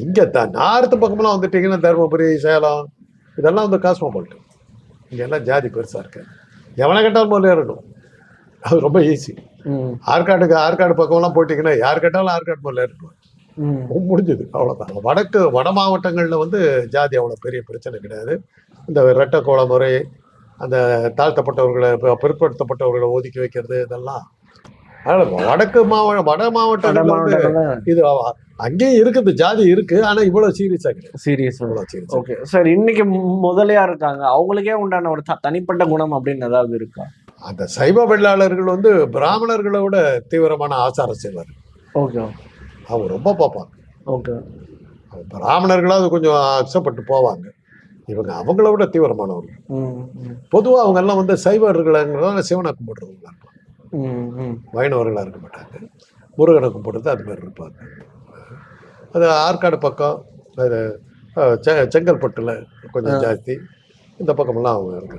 இங்கே த நார்த்து பக்கமெல்லாம் வந்துட்டீங்கன்னா தருமபுரி சேலம் இதெல்லாம் வந்து காஸ்மோபாலிட்டன் இங்க எல்லாம் ஜாதி பெருசாக இருக்கு எவனை கேட்டாலும் முதல்ல இருக்கணும் அது ரொம்ப ஈஸி ஆற்காடுக்கு ஆற்காடு பக்கம்லாம் போயிட்டீங்கன்னா யார் கேட்டாலும் ஆற்காடு முதல்ல இருக்கணும் ம், முடிஞ்சது அவ்வளோதான் வடக்கு வட மாவட்டங்களில் வந்து ஜாதி அவ்வளோ பெரிய பிரச்சனை கிடையாது. இந்த ரெட்டை கோல முறை அந்த தாழ்த்தப்பட்டவர்களை பிற்படுத்தப்பட்டவர்களை ஒதுக்கி வைக்கிறது இதெல்லாம் வடக்கு மாவட்ட வட மாவட்டங்கள்ல இது அங்கேயும் இருக்குது ஜாதி இருக்கு ஆனா இவ்வளவு சீரியஸா கிடையாது. சீரியஸ் இவ்வளவு சீரியஸா ஓகே சார் இன்னைக்கு முதலியா இருக்காங்க. அவங்களுக்கே உண்டான ஒரு தனிப்பட்ட குணம் அப்படின்னு ஏதாவது இருக்கா? அந்த சைவ வெள்ளாளர்கள் வந்து பிராமணர்களை விட தீவிரமான ஆச்சாரம் செய்வார் ஓகே அவங்க ரொம்ப பார்ப்பாங்க. ஓகே பிராமணர்களாவது கொஞ்சம் அக்சப்பட்டு போவாங்க. இவங்க அவங்கள விட தீவிரமானவர்கள். பொதுவாக அவங்க எல்லாம் வந்து சைவர்களாங்கிறதால சிவனை கும்பிடுறவங்களா இருப்பாங்க. வைணவர்களாக இருக்க மாட்டாங்க. முருகனை கும்பிடுறது அது மாதிரி இருப்பாங்க. அது ஆற்காடு பக்கம் அது செங்கல்பட்டுல கொஞ்சம் ஜாஸ்தி. இந்த பக்கமெல்லாம் அவங்க இருக்காங்க.